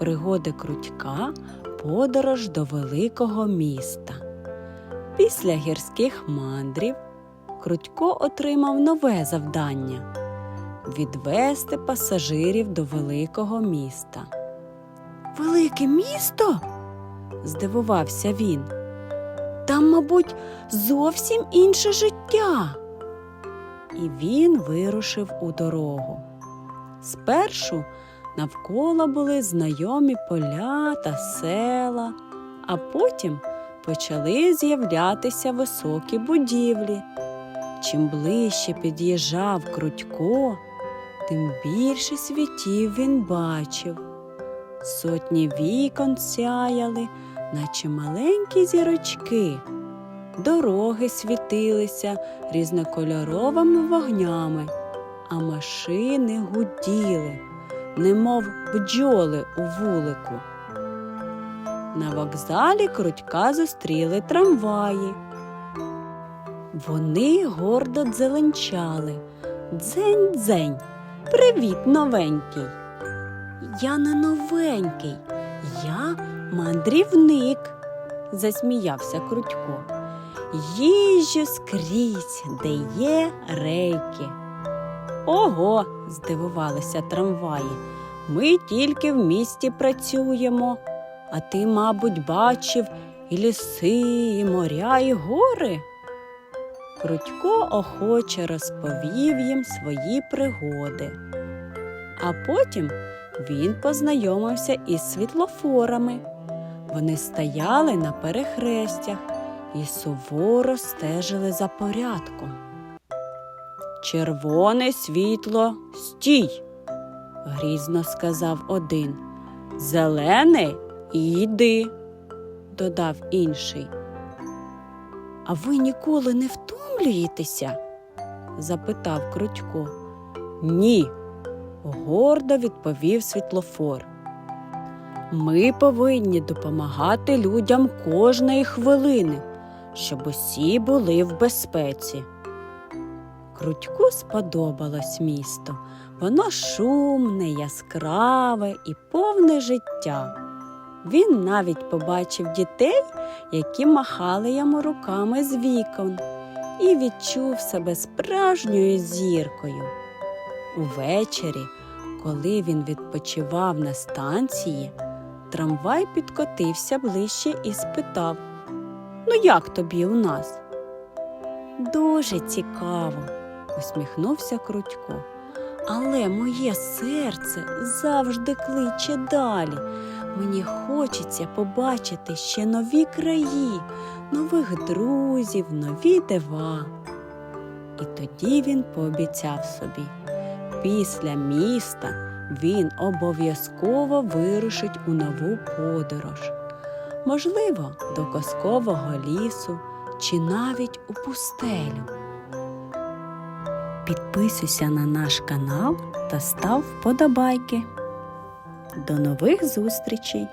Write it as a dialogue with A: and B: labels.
A: Пригоди Крутька подорож до великого міста. Після гірських мандрів Крутько отримав нове завдання відвести пасажирів до великого міста. Велике місто? здивувався він. Там, мабуть, зовсім інше життя. І він вирушив у дорогу. Спершу навколо були знайомі поля та села, а потім почали з'являтися високі будівлі. Чим ближче під'їжджав Крутько, тим більше світів він бачив. Сотні вікон сяяли, наче маленькі зірочки. Дороги світилися різнокольоровими вогнями, а машини гуділи, немов бджоли у вулику. На вокзалі Крутька зустріли трамваї. Вони гордо дзеленчали. Дзень-дзень, привіт, новенький. Я не новенький, я мандрівник, засміявся Крутько. Їжджу скрізь, де є рейки. Ого, здивувалися трамваї. Ми тільки в місті працюємо, а ти, мабуть, бачив і ліси, і моря, і гори. Крутько охоче розповів їм свої пригоди. А потім він познайомився із світлофорами. Вони стояли на перехрестях і суворо стежили за порядком. Червоне світло стій, грізно сказав один. Зелене іди, додав інший. А ви ніколи не втомлюєтеся? запитав Крутько. Ні, гордо відповів світлофор. Ми повинні допомагати людям кожної хвилини, щоб усі були в безпеці. Крутьку сподобалось місто. Воно шумне, яскраве і повне життя. Він навіть побачив дітей, які махали йому руками з вікон, і відчув себе справжньою зіркою. Увечері, коли він відпочивав на станції, трамвай підкотився ближче і спитав: Ну, як тобі у нас? Дуже цікаво, усміхнувся Крутько. Але моє серце завжди кличе далі. Мені хочеться побачити ще нові краї, нових друзів, нові дива. І тоді він пообіцяв собі, після міста він обов'язково вирушить у нову подорож, можливо, до казкового лісу чи навіть у пустелю. Підписуйся на наш канал та став вподобайки. До нових зустрічей!